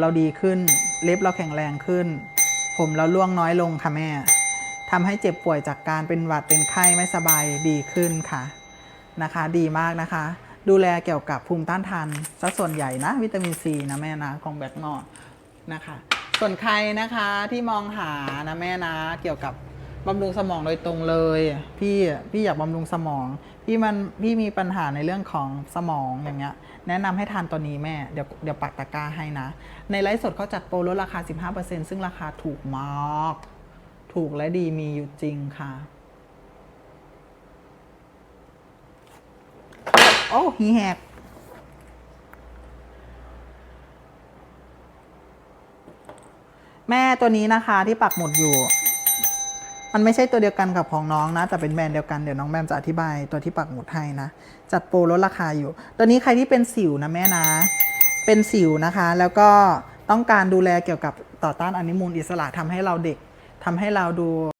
เราดีขึ้น เล็บเราแข็งแรงขึ้น ผมเราร่วงน้อยลงค่ะแม่ทำให้เจ็บป่วยจากการเป็นหวัดเป็นไข้ไม่สบายดีขึ้นค่ะนะคะ ดีมากนะคะ ดูแลเกี่ยวกับภูมิต้านทานซะส่วนใหญ่นะวิตามินซีนะแม่นะของแบล็กมอร์นะคะ ส่วนใครนะคะที่มองหานะแม่นะเกี่ยวกับ บำรุงสมองโดยตรงเลย พี่พี่อยากบำรุงสมอง พี่มันพี่มีปัญหาในเรื่องของสมองอย่างเงี้ย แนะนำให้ทานตัวนี้แม่เดี๋ยวเดี๋ยวปักตะกร้าให้นะ ในไลฟ์สดเขาจัดโปรลดราคา 15%ซึ่งราคาถูกมาก ถูกและดีมีอยู่จริงค่ะ โอ้ฮีแหกแม่ตัวนี้นะคะที่ปักหมุดอยู่ มันไม่ใช่ตัวเดียวกันกับของน้องนะ แต่เป็นแบรนด์เดียวกัน เดี๋ยวน้องแมมจะอธิบายตัวที่ปักหมุดให้นะ จัดโปรลดราคาอยู่ ตัวนี้ใครที่เป็นสิวนะแม่นะ เป็นสิวนะคะ แล้วก็ต้องการดูแลเกี่ยวกับต่อต้านอนุมูลอิสระทำให้เราเด็กทำให้เราดู